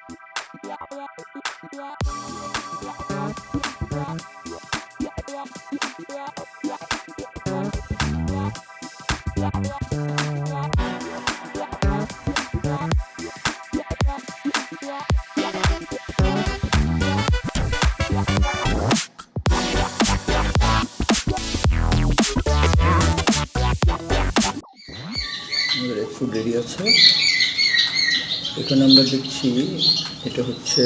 আমাদের ফুড দেরি আছে। এখানে আমরা দেখছি এটা হচ্ছে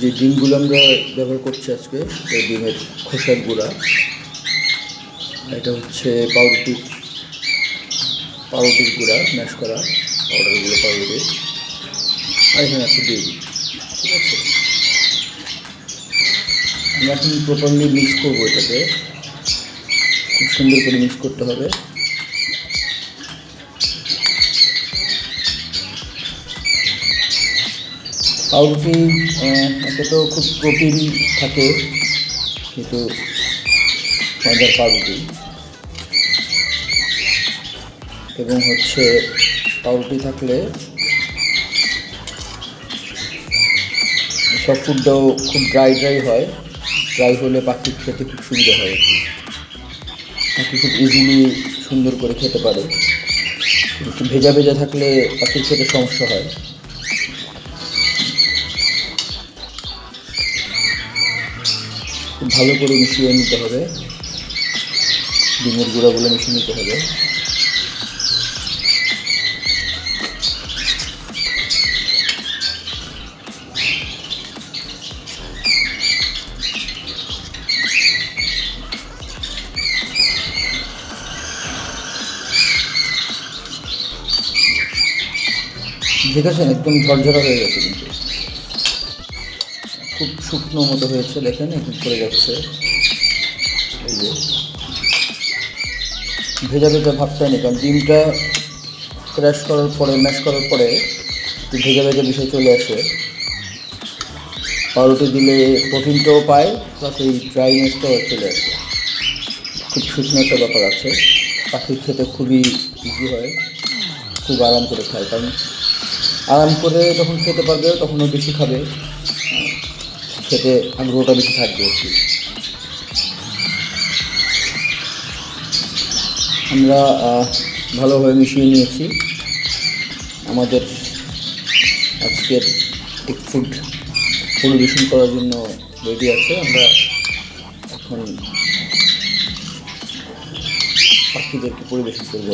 যে ডিমগুলো আমরা ব্যবহার করছি আজকে এই ডিমের খোসার গুঁড়া। এটা হচ্ছে পাউরুটির পাউরুটির গুঁড়া ম্যাশ করা, পাউডারগুলো পাউরুটি। আর এখানে আছে ডিম, ঠিক আছে? আমরা এখন প্রপারলি মিক্স করব এটাকে। খুব সুন্দর করে মিক্স করতে হবে। পাউরুটি এতে তো খুব প্রোটিন থাকে, কিন্তু ময়দার পাউরুটি। এবং হচ্ছে পাউরুটি থাকলে সব ফুডটাও খুব ড্রাই ড্রাই হয় ড্রাই হলে পাখি খেতে খুব সুবিধা হয়। পাখি খুব ইজিলি সুন্দর করে খেতে পারে। একটু ভেজা ভেজা থাকলে পাখির খেতে সমস্যা হয়। খুব ভালো করে মিশিয়ে নিতে হবে। ডিমের গুঁড়াগুলো মিশিয়ে নিতে হবে। দেখেছেন, একদম ঝরঝরা হয়ে গেছে কিন্তু। খুব শুকনো মতো হয়েছে, দেখেন এখন পড়ে যাচ্ছে। এই যে। ভেজা ভেজা ভাবটা নেই কারণ ডিমটা ক্র্যাশ করার পরে ম্যাশ করার পরে একটু ভেজা ভেজা বিষয় চলে আসে। পাউরুটি দিলে প্রোটিনটাও পায় প্লাস এই ড্রাইনেসটাও চলে আসে। খুব শুকনো একটা ব্যাপার আছে। পাখির খেতে খুবই ইজি হয়, খুব আরাম করে খায়, কারণ আরাম করে যখন খেতে পারবে তখন ও বেশি খাবে। খেতে আগ্রহটা বেশি থাকবে কি আমরা ভালোভাবে মিশিয়ে নিয়েছি। আমাদের আজকের টিক ফুড পরিবেশন করার জন্য রেডি আছে। আমরা এখন পাখিদেরকে পরিবেশন করব।